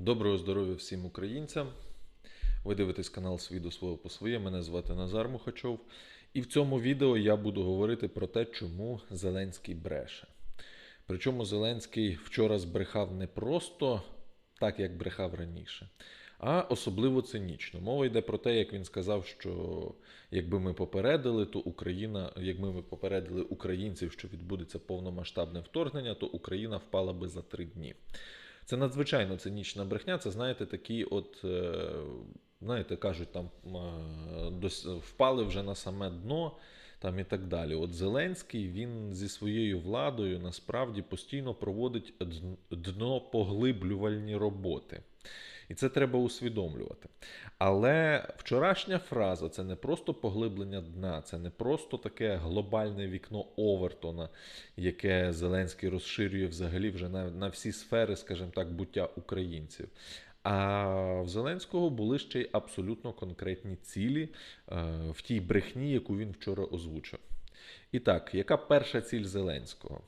Доброго здоров'я всім українцям. Ви дивитесь канал Свій до свого по своє. Мене звати Назар Мухачов. І в цьому відео я буду говорити про те, чому Зеленський бреше. Причому Зеленський вчора збрехав не просто так, як брехав раніше, а особливо цинічно. Мова йде про те, як він сказав, що якби ми попередили, то Україна, якби ми попередили українців, що відбудеться повномасштабне вторгнення, то Україна впала би за три дні. Це надзвичайно цинічна брехня. Це знаєте, такі, от е, знаєте, кажуть, там е, впали вже на саме дно. Там і так далі. От Зеленський він зі своєю владою насправді постійно проводить дно днопоглиблювальні роботи. І це треба усвідомлювати. Але вчорашня фраза це не просто поглиблення дна, це не просто таке глобальне вікно Овертона, яке Зеленський розширює взагалі вже на, на всі сфери, скажімо так, буття українців. А в Зеленського були ще й абсолютно конкретні цілі е, в тій брехні, яку він вчора озвучив. І так, яка перша ціль Зеленського?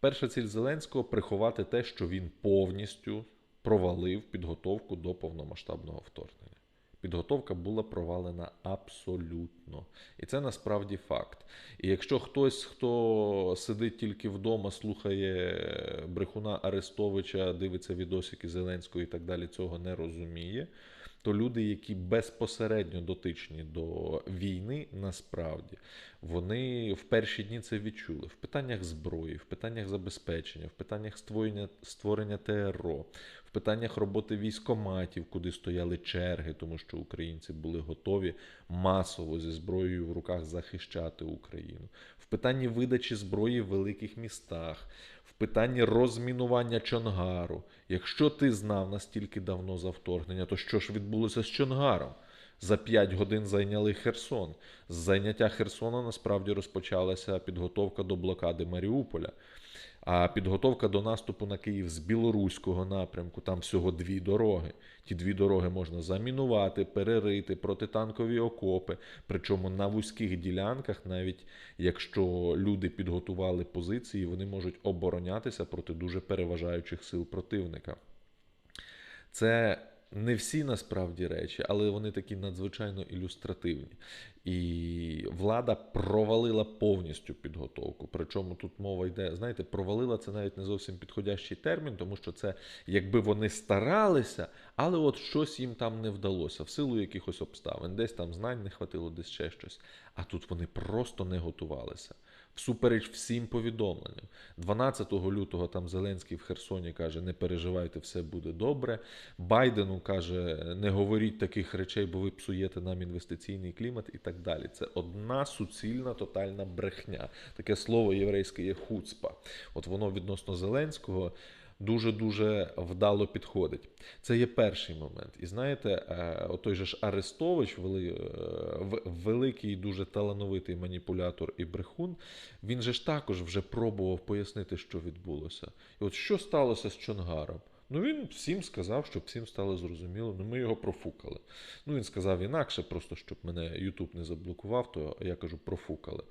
Перша ціль Зеленського приховати те, що він повністю провалив підготовку до повномасштабного вторгнення. Підготовка була провалена абсолютно. І це насправді факт. І якщо хтось, хто сидить тільки вдома, слухає брехуна Арестовича, дивиться відосики Зеленського і так далі, цього не розуміє, то люди, які безпосередньо дотичні до війни, насправді вони в перші дні це відчули. В питаннях зброї, в питаннях забезпечення, в питаннях створення, створення ТРО, в питаннях роботи військоматів, куди стояли черги, тому що українці були готові масово зі зброєю в руках захищати Україну, в питанні видачі зброї в великих містах, в питанні розмінування Чонгару. Якщо ти знав настільки давно за вторгнення, то що ж відбулося з Чонгаром? За 5 годин зайняли Херсон. З зайняття Херсона насправді розпочалася підготовка до блокади Маріуполя. А підготовка до наступу на Київ з білоруського напрямку там всього дві дороги. Ті дві дороги можна замінувати, перерити, протитанкові окопи. Причому на вузьких ділянках, навіть якщо люди підготували позиції, вони можуть оборонятися проти дуже переважаючих сил противника. Це не всі насправді речі, але вони такі надзвичайно ілюстративні. І влада провалила повністю підготовку. Причому тут мова йде, знаєте, провалила це навіть не зовсім підходящий термін, тому що це якби вони старалися, але от щось їм там не вдалося в силу якихось обставин. Десь там знань не хватило, десь ще щось. А тут вони просто не готувалися. Всупереч всім повідомленням. 12 лютого там Зеленський в Херсоні каже: не переживайте, все буде добре. Байдену каже, не говоріть таких речей, бо ви псуєте нам інвестиційний клімат і так далі. Це одна суцільна тотальна брехня. Таке слово єврейське є хуцпа. От воно відносно Зеленського. Дуже-дуже вдало підходить. Це є перший момент. І знаєте, той отой же ж Арестович, е, великий, дуже талановитий маніпулятор і брехун, він же ж також вже пробував пояснити, що відбулося. І от що сталося з Чонгаром? Ну він всім сказав, щоб всім стало зрозуміло. Ну ми його профукали. Ну він сказав інакше, просто щоб мене Ютуб не заблокував, то я кажу профукали.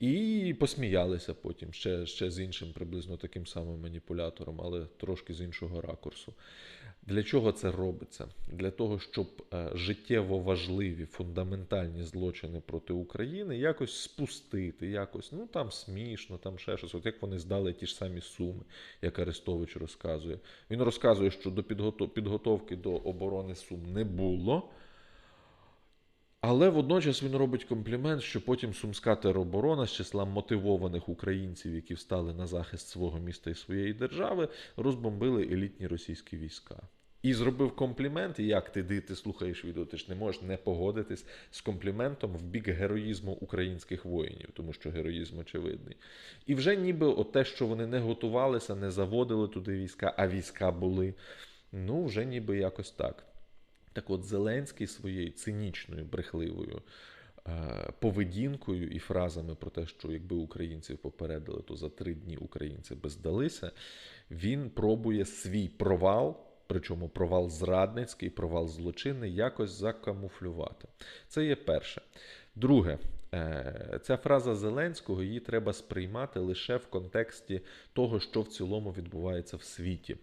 І посміялися потім ще, ще з іншим приблизно таким самим маніпулятором, але трошки з іншого ракурсу. Для чого це робиться? Для того, щоб е, життєво важливі фундаментальні злочини проти України якось спустити, якось, ну там смішно, там ще щось. От як вони здали ті ж самі суми, як Арестович розказує. Він розказує, що до підготов- підготовки до оборони Сум не було. Але водночас він робить комплімент, що потім Сумська тероборона з числа мотивованих українців, які встали на захист свого міста і своєї держави, розбомбили елітні російські війська. І зробив комплімент, і як ти, ти, слухаєш відео, ти ж не можеш не погодитись з компліментом в бік героїзму українських воїнів, тому що героїзм очевидний. І вже ніби от те, що вони не готувалися, не заводили туди війська, а війська були, ну вже ніби якось так. Так от Зеленський своєю цинічною, брехливою е, поведінкою і фразами про те, що якби українців попередили, то за три дні українці би здалися, він пробує свій провал, причому провал зрадницький, провал злочинний, якось закамуфлювати. Це є перше. Друге, е, ця фраза Зеленського її треба сприймати лише в контексті того, що в цілому відбувається в світі.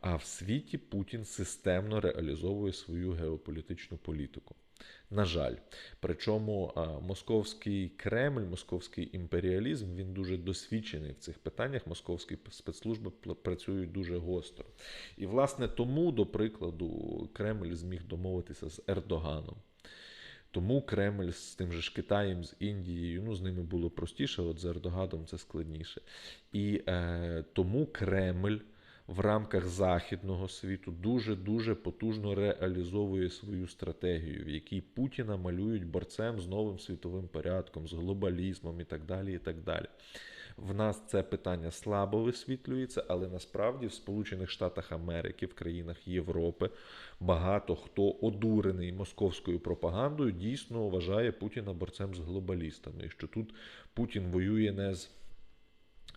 А в світі Путін системно реалізовує свою геополітичну політику. На жаль, причому московський Кремль, московський імперіалізм він дуже досвідчений в цих питаннях. Московські спецслужби працюють дуже гостро. І, власне, тому, до прикладу, Кремль зміг домовитися з Ердоганом. Тому Кремль з тим же ж Китаєм, з Індією, ну з ними було простіше, от з Ердоганом це складніше. І е, тому Кремль в рамках західного світу дуже дуже потужно реалізовує свою стратегію, в якій Путіна малюють борцем з новим світовим порядком, з глобалізмом і так далі. і так далі. В нас це питання слабо висвітлюється, але насправді в Сполучених Штатах Америки, в країнах Європи багато хто одурений московською пропагандою дійсно вважає Путіна борцем з глобалістами, і що тут Путін воює не з.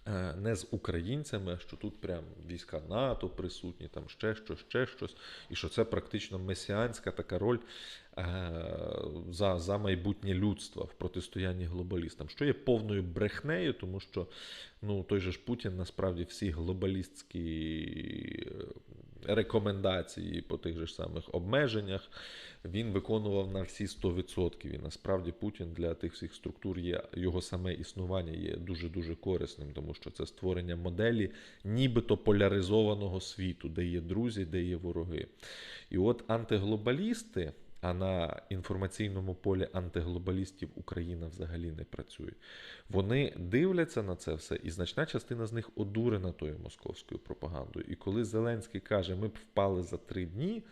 Е, Не з українцями, що тут прям війська НАТО присутні, там ще щось, ще щось, і що це практично месіанська така роль е, за, за майбутнє людства в протистоянні глобалістам, що є повною брехнею, тому що ну, той же ж Путін насправді всі глобалістські е, рекомендації по тих же ж самих обмеженнях він виконував на всі 100%. І насправді Путін для тих всіх структур є його саме існування є дуже дуже корисним, тому що це створення моделі нібито поляризованого світу, де є друзі, де є вороги. І от антиглобалісти. А на інформаційному полі антиглобалістів Україна взагалі не працює. Вони дивляться на це все, і значна частина з них одурена тою московською пропагандою. І коли Зеленський каже, ми б впали за три дні,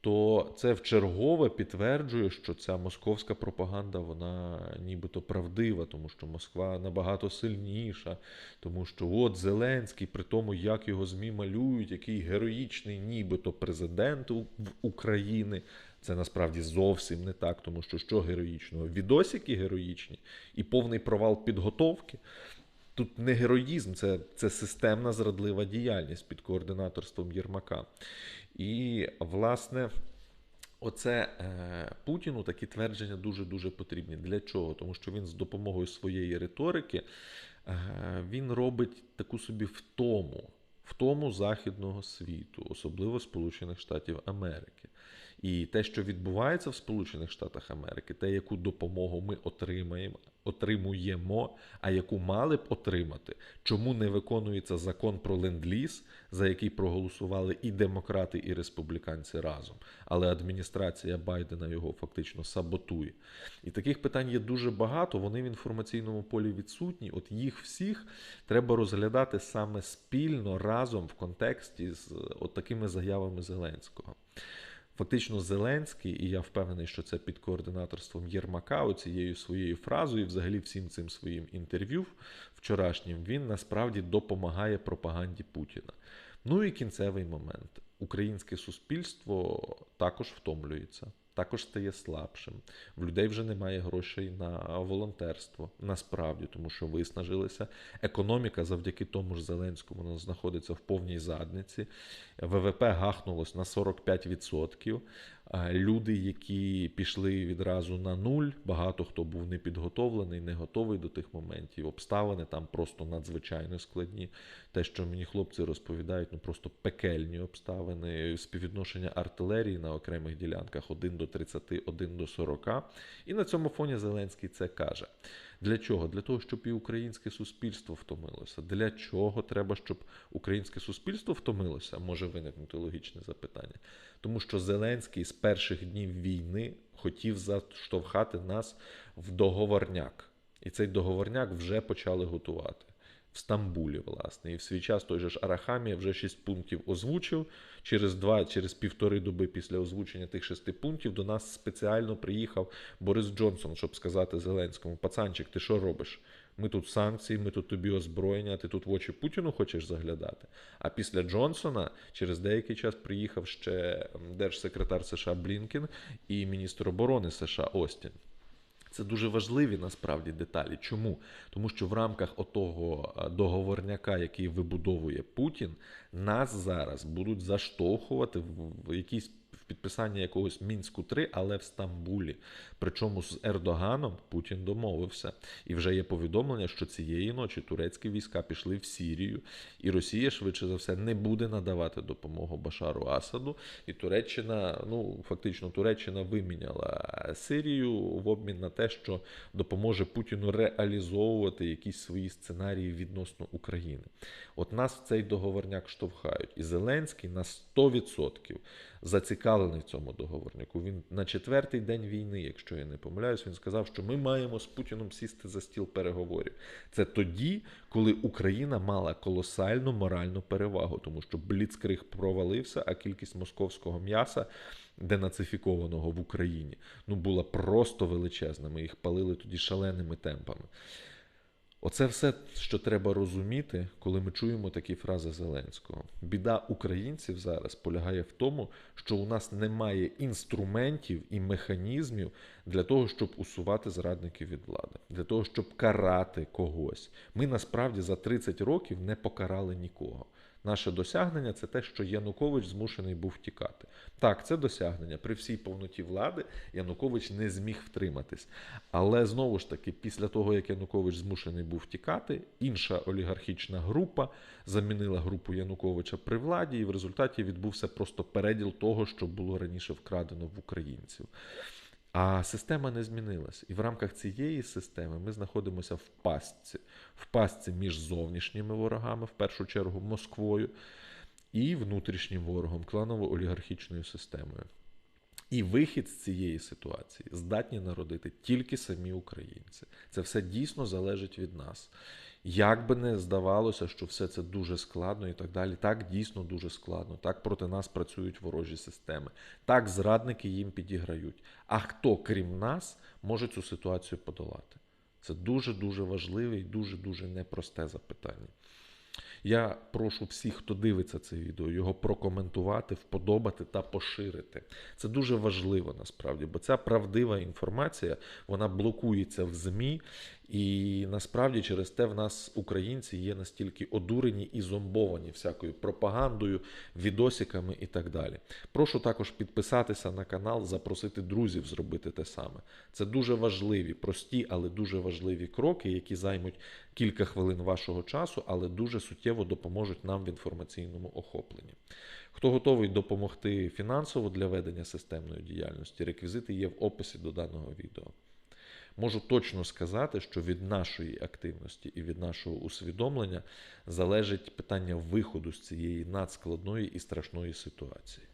то це вчергове підтверджує, що ця московська пропаганда вона нібито правдива, тому що Москва набагато сильніша, тому що от Зеленський, при тому, як його ЗМІ малюють, який героїчний, нібито президент в України. Це насправді зовсім не так, тому що що героїчного? Відосики героїчні і повний провал підготовки. Тут не героїзм, це, це системна зрадлива діяльність під координаторством Єрмака. І, власне, оце е, Путіну такі твердження дуже-дуже потрібні. Для чого? Тому що він з допомогою своєї риторики е, він робить таку собі втому, втому західного світу, особливо Сполучених Штатів Америки. І те, що відбувається в Сполучених Штатах Америки, те, яку допомогу ми отримаємо, отримуємо, а яку мали б отримати, чому не виконується закон про ленд-ліз, за який проголосували і демократи, і республіканці разом, але адміністрація Байдена його фактично саботує. І таких питань є дуже багато. Вони в інформаційному полі відсутні. От їх всіх треба розглядати саме спільно разом в контексті з от такими заявами Зеленського. Фактично, Зеленський, і я впевнений, що це під координаторством Єрмака, оцією своєю фразою, взагалі всім цим своїм інтерв'ю вчорашнім, він насправді допомагає пропаганді Путіна. Ну і кінцевий момент. Українське суспільство також втомлюється, також стає слабшим. В людей вже немає грошей на волонтерство, насправді, тому що виснажилися. Економіка завдяки тому ж Зеленському вона знаходиться в повній задниці. ВВП гахнулось на 45%. Люди, які пішли відразу на нуль, багато хто був непідготовлений, не готовий до тих моментів. Обставини там просто надзвичайно складні. Те, що мені хлопці розповідають, ну просто пекельні обставини, співвідношення артилерії на окремих ділянках 1 до 30, 1 до 40. І на цьому фоні Зеленський це каже. Для чого? Для того, щоб і українське суспільство втомилося. Для чого треба, щоб українське суспільство втомилося? Може виникнути логічне запитання. Тому що Зеленський з перших днів війни хотів заштовхати нас в договорняк. І цей договорняк вже почали готувати. В Стамбулі, власне, і в свій час той же ж Арахамія вже шість пунктів озвучив. Через два, через півтори доби після озвучення тих шести пунктів до нас спеціально приїхав Борис Джонсон, щоб сказати Зеленському: Пацанчик, ти що робиш? Ми тут санкції, ми тут тобі озброєння, ти тут в очі Путіну хочеш заглядати. А після Джонсона через деякий час приїхав ще держсекретар США Блінкен і міністр оборони США Остін. Це дуже важливі насправді деталі. Чому? Тому що в рамках отого е, договорняка, який вибудовує Путін, нас зараз будуть заштовхувати в якісь підписання якогось мінську 3 але в Стамбулі. Причому з Ердоганом Путін домовився. І вже є повідомлення, що цієї ночі турецькі війська пішли в Сірію, і Росія швидше за все не буде надавати допомогу Башару Асаду. І Туреччина, ну фактично, Туреччина виміняла Сирію в обмін на те, що допоможе Путіну реалізовувати якісь свої сценарії відносно України. От нас в цей договорняк штовхають. І Зеленський на 100% зацікавлений в цьому договорняку. Він на четвертий день війни, якщо я не помиляюсь, він сказав, що ми маємо з Путіном сісти за стіл переговорів. Це тоді, коли Україна мала колосальну моральну перевагу, тому що Бліцкриг провалився, а кількість московського м'яса. Денацифікованого в Україні ну була просто величезна. Їх палили тоді шаленими темпами. Оце все, що треба розуміти, коли ми чуємо такі фрази Зеленського. Біда українців зараз полягає в тому, що у нас немає інструментів і механізмів для того, щоб усувати зрадників від влади, для того, щоб карати когось. Ми насправді за 30 років не покарали нікого. Наше досягнення це те, що Янукович змушений був втікати. Так, це досягнення. При всій повноті влади Янукович не зміг втриматись. Але знову ж таки, після того, як Янукович змушений був втікати, інша олігархічна група замінила групу Януковича при владі, і в результаті відбувся просто переділ того, що було раніше вкрадено в українців. А система не змінилась. І в рамках цієї системи ми знаходимося в пастці, в пастці між зовнішніми ворогами, в першу чергу Москвою, і внутрішнім ворогом, кланово-олігархічною системою. І вихід з цієї ситуації здатні народити тільки самі українці. Це все дійсно залежить від нас. Як би не здавалося, що все це дуже складно і так далі, так дійсно дуже складно. Так проти нас працюють ворожі системи. Так зрадники їм підіграють. А хто, крім нас, може цю ситуацію подолати? Це дуже дуже важливе і дуже дуже непросте запитання. Я прошу всіх, хто дивиться це відео, його прокоментувати, вподобати та поширити. Це дуже важливо насправді, бо ця правдива інформація вона блокується в ЗМІ, і насправді через те в нас українці є настільки одурені і зомбовані всякою пропагандою, відосиками і так далі. Прошу також підписатися на канал, запросити друзів зробити те саме. Це дуже важливі, прості, але дуже важливі кроки, які займуть кілька хвилин вашого часу, але дуже суттєво допоможуть нам в інформаційному охопленні. Хто готовий допомогти фінансово для ведення системної діяльності, реквізити є в описі до даного відео. Можу точно сказати, що від нашої активності і від нашого усвідомлення залежить питання виходу з цієї надскладної і страшної ситуації.